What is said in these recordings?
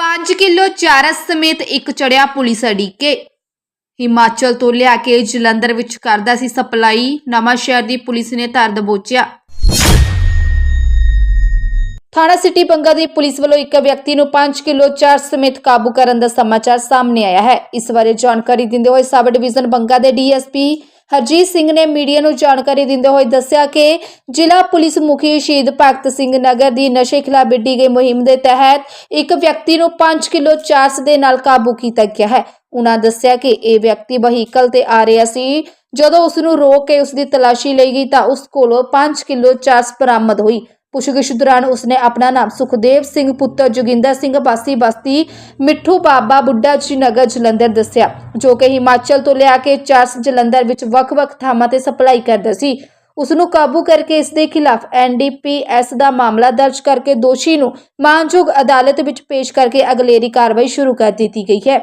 5 kilo ਚਾਰਸ ਸਮੇਤ ਇੱਕ ਚੜਿਆ ਪੁਲਿਸ ਅੜੀਕੇ। ਹਿਮਾਚਲ ਤੋਂ ਲਿਆ ਕੇ ਜਲੰਧਰ ਵਿੱਚ ਕਰਦਾ ਸੀ ਸਪਲਾਈ। ਨਵਾਂ ਸ਼ਹਿਰ ਦੀ ਪੁਲਿਸ ਨੇ ਧਰ ਦਬੋਚਿਆ। ਥਾਣਾ ਸਿਟੀ ਬੰਗਾ ਦੀ ਪੁਲਿਸ ਵੱਲੋਂ ਇੱਕ ਵਿਅਕਤੀ ਨੂੰ 5 ਕਿਲੋ ਚਾਰਸ ਸਮੇਤ ਕਾਬੂ ਕਰਨ ਦਾ ਸਮਾਚਾਰ ਸਾਹਮਣੇ ਆਇਆ ਹੈ। ਇਸ ਬਾਰੇ ਜਾਣਕਾਰੀ ਦਿੰਦੇ ਹੋਏ ਸਬ ਡਿਵੀਜ਼ਨ ਬੰਗਾ ਦੇ ਡੀਐਸਪੀ ਹਰਜੀਤ ਸਿੰਘ ਨੇ ਮੀਡੀਆ ਨੂੰ ਜਾਣਕਾਰੀ ਦਿੰਦੇ ਹੋਏ ਦੱਸਿਆ ਕਿ ਜ਼ਿਲ੍ਹਾ ਪੁਲਿਸ ਮੁਖੀ ਸ਼ਹੀਦ ਭਗਤ ਸਿੰਘ ਨਗਰ ਦੀ ਨਸ਼ੇ ਖਿਲਾਫ ਵਿੱਢੀ ਗਈ ਮੁਹਿੰਮ ਦੇ ਤਹਿਤ ਇੱਕ ਵਿਅਕਤੀ ਨੂੰ 5 ਕਿਲੋ ਚਾਰਸ ਦੇ ਨਾਲ ਕਾਬੂ ਕੀਤਾ ਗਿਆ ਹੈ। ਉਹਨਾਂ ਦੱਸਿਆ ਕਿ ਇਹ ਵਿਅਕਤੀ ਵਹੀਕਲ ਤੇ ਆ ਰਿਹਾ ਸੀ। ਜਦੋਂ ਉਸ ਨੂੰ ਰੋਕ ਕੇ ਉਸ ਦੀ ਤਲਾਸ਼ੀ ਲਈ ਗਈ ਤਾਂ ਉਸ ਕੋਲੋਂ 5 ਕਿਲੋ ਚਾਰਸ ਬਰਾਮਦ ਹੋਈ। ਪੁੱਛਗਿੱਛ ਦੌਰਾਨ ਉਸਨੇ ਆਪਣਾ ਨਾਮ ਸੁਖਦੇਵ ਸਿੰਘ, ਪੁੱਤਰ ਜੋਗਿੰਦਰ ਸਿੰਘ ਬਾਸੀ ਬਸਤੀ ਮਿੱਠੂ ਬਾਬਾ ਬੁੱਢਾ ਜੀ ਨਗਰ ਜਲੰਧਰ ਦੱਸਿਆ, ਜੋ ਕਿ ਹਿਮਾਚਲ ਤੋਂ ਲਿਆ ਕੇ ਚਾਰਸ ਜਲੰਧਰ ਵਿੱਚ ਵੱਖ-ਵੱਖ ਥਾਵਾਂ ਤੇ ਸਪਲਾਈ ਕਰਦਾ ਸੀ। ਉਸ ਨੂੰ ਕਾਬੂ ਕਰਕੇ ਇਸ ਦੇ ਖਿਲਾਫ ਐਨਡੀਪੀਐਸ ਦਾ ਮਾਮਲਾ ਦਰਜ ਕਰਕੇ ਦੋਸ਼ੀ ਨੂੰ ਮਾਨਯੋਗ ਅਦਾਲਤ ਵਿੱਚ ਪੇਸ਼ ਕਰਕੇ ਅਗਲੇਰੀ ਕਾਰਵਾਈ ਸ਼ੁਰੂ ਕਰ ਦਿੱਤੀ ਗਈ ਹੈ।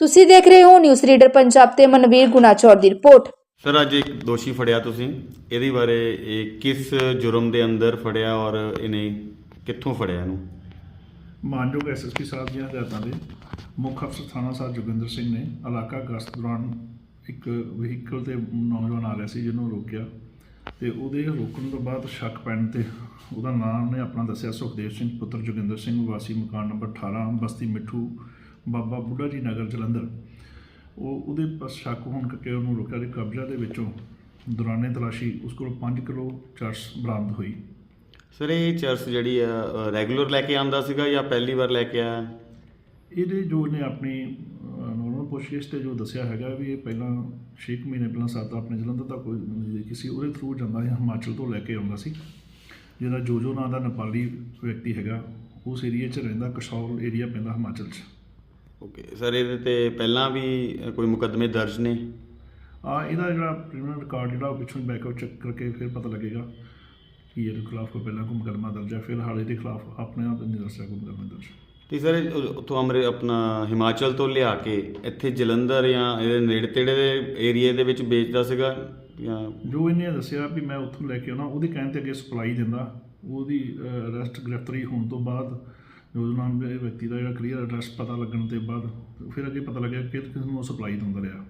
ਤੁਸੀਂ ਦੇਖ ਰਹੇ ਹੋ ਨਿਊਜ਼ ਰੀਡਰ ਪੰਜਾਬ ਤੇ ਮਨਵੀਰ ਗੁਨਾਚੌਰ ਦੀ ਰਿਪੋਰਟ। ਸਰ, ਅੱਜ ਇੱਕ ਦੋਸ਼ੀ ਫੜਿਆ ਤੁਸੀਂ। ਇਹਦੇ ਬਾਰੇ ਇਹ ਕਿਸ ਜੁਰਮ ਦੇ ਅੰਦਰ ਫੜਿਆ ਔਰ ਇਹਨੇ ਕਿੱਥੋਂ ਫੜਿਆ ਇਹਨੂੰ? ਮਾਨਯੋਗ ਐਸਐਸਪੀ ਸਾਹਿਬ ਦੀਆਂ ਹਦਾਇਤਾਂ ਦੇ ਮੁੱਖ ਅਫਸਰ ਥਾਣਾ ਸਾਹਿਬ ਜੋਗਿੰਦਰ ਸਿੰਘ ਨੇ ਇਲਾਕਾ ਗਸ਼ਤ ਦੌਰਾਨ ਇੱਕ ਵਹੀਕਲ ਤੇ ਨੌਜਵਾਨ ਆ ਰਿਹਾ ਸੀ ਜਿਹਨੂੰ ਰੋਕਿਆ ਤੇ ਉਹਦੇ ਰੋਕਣ ਤੋਂ ਬਾਅਦ ਸ਼ੱਕ ਪੈਣ ਤੇ ਉਹਦਾ ਨਾਮ ਨੇ ਆਪਣਾ ਦੱਸਿਆ ਸੁਖਦੇਵ ਸਿੰਘ, ਪੁੱਤਰ ਜੋਗਿੰਦਰ ਸਿੰਘ, ਵਾਸੀ ਮਕਾਨ ਨੰਬਰ 18 ਬਸਤੀ ਮਿੱਠੂ, ਬਾਬਾ ਬੁੱਢਾ ਜੀ ਨਗਰ ਜਲੰਧਰ। ਉਹ ਉਹਦੇ ਪਾਸ ਸ਼ੱਕ ਹੋਣ ਕਰਕੇ ਉਹਨੂੰ ਰੋਕਿਆ ਤੇ ਕਬਜ਼ਾ ਦੇ ਵਿੱਚੋਂ ਦੌਰਾਨੇ ਤਲਾਸ਼ੀ ਉਸ ਕੋਲ 5 ਕਿਲੋ ਚਰਸ ਬਰਾਮਦ ਹੋਈ। ਸਰ ਇਹ ਚਰਸ ਜਿਹੜੀ ਆ ਰੈਗੂਲਰ ਲੈ ਕੇ ਆਂਦਾ ਸੀਗਾ ਜਾਂ ਪਹਿਲੀ ਵਾਰ ਲੈ ਕੇ ਆਇਆ? ਇਹਦੇ ਜੋ ਨੇ ਆਪਣੀ ਨੋਰਮਲ ਪੁੱਛਗਿੱਛ ਤੇ ਜੋ ਦੱਸਿਆ ਹੈਗਾ ਵੀ ਇਹ ਪਹਿਲਾਂ 6 ਮਹੀਨੇ ਪਹਿਲਾਂ ਸਾਡਾ ਆਪਣੇ ਜਲੰਧਰ ਦਾ ਕੋਈ ਕਿਸੇ ਉਹਦੇ ਥਰੂ ਜਾਂਦਾ ਹੈ ਹਿਮਾਚਲ ਤੋਂ ਲੈ ਕੇ ਆਉਂਦਾ ਸੀ। ਜਿਹਦਾ ਜੋਜੋ ਨਾਂ ਦਾ ਨੇਪਾਲੀ ਵਿਅਕਤੀ ਹੈਗਾ ਉਸ ਏਰੀਆ 'ਚ ਰਹਿੰਦਾ ਕਸ਼ੌਲ ਏਰੀਆ ਪੈਂਦਾ ਹਿਮਾਚਲ 'ਚ। ਓਕੇ ਸਰ ਇਹਦੇ ਤੇ ਪਹਿਲਾਂ ਵੀ ਕੋਈ ਮੁਕੱਦਮੇ ਦਰਜ ਨੇ? ਆ ਇਹਦਾ ਜਿਹੜਾ ਕ੍ਰਿਮੀਨਲ ਰਿਕਾਰਡ ਜਿਹੜਾ ਉਹ ਪਿੱਛੋਂ ਬੈਕਅਪ ਚੈੱਕ ਕਰਕੇ ਫਿਰ ਪਤਾ ਲੱਗੇਗਾ ਕਿ ਇਹਦੇ ਖਿਲਾਫ ਕੋਈ ਪਹਿਲਾਂ ਕੋਈ ਮੁਕੱਦਮਾ ਦਰਜ ਹੈ ਫਿਲਹਾਲ ਇਹਦੇ ਖਿਲਾਫ ਆਪਣੇ ਆਪ ਨਹੀਂ ਦੱਸਿਆ ਕੋਈ ਮੁਕੱਦਮਾ ਦਰਜ। ਤੇ ਸਰ ਉੱਥੋਂ ਅਮਰੇ ਆਪਣਾ ਹਿਮਾਚਲ ਤੋਂ ਲਿਆ ਕੇ ਇੱਥੇ ਜਲੰਧਰ ਜਾਂ ਇਹਦੇ ਨੇੜੇ ਤੇੜੇ ਦੇ ਏਰੀਏ ਦੇ ਵਿੱਚ ਵੇਚਦਾ ਸੀਗਾ ਜਾਂ? ਜੋ ਇਹਨੇ ਦੱਸਿਆ ਵੀ ਮੈਂ ਉੱਥੋਂ ਲੈ ਕੇ ਆਉਣਾ ਉਹਦੇ ਕਹਿਣ ਤੇ ਅੱਗੇ ਸਪਲਾਈ ਦਿੰਦਾ ਉਹਦੀ ਅਰੈਸਟ ਗ੍ਰਿਫਤਾਰੀ ਹੋਣ ਤੋਂ ਬਾਅਦ ਜੋ ਨਾਮ ਦੇ ਵਿਅਕਤੀ ਦਾ ਜਿਹੜਾ ਕਲੀਅਰ ਐਡਰੈਸ ਪਤਾ ਲੱਗਣ ਦੇ ਬਾਅਦ ਫਿਰ ਅੱਗੇ ਪਤਾ ਲੱਗਿਆ ਕਿ ਕਿਸ ਨੂੰ ਸਪਲਾਈ ਦਿੰਦਾ ਰਿਹਾ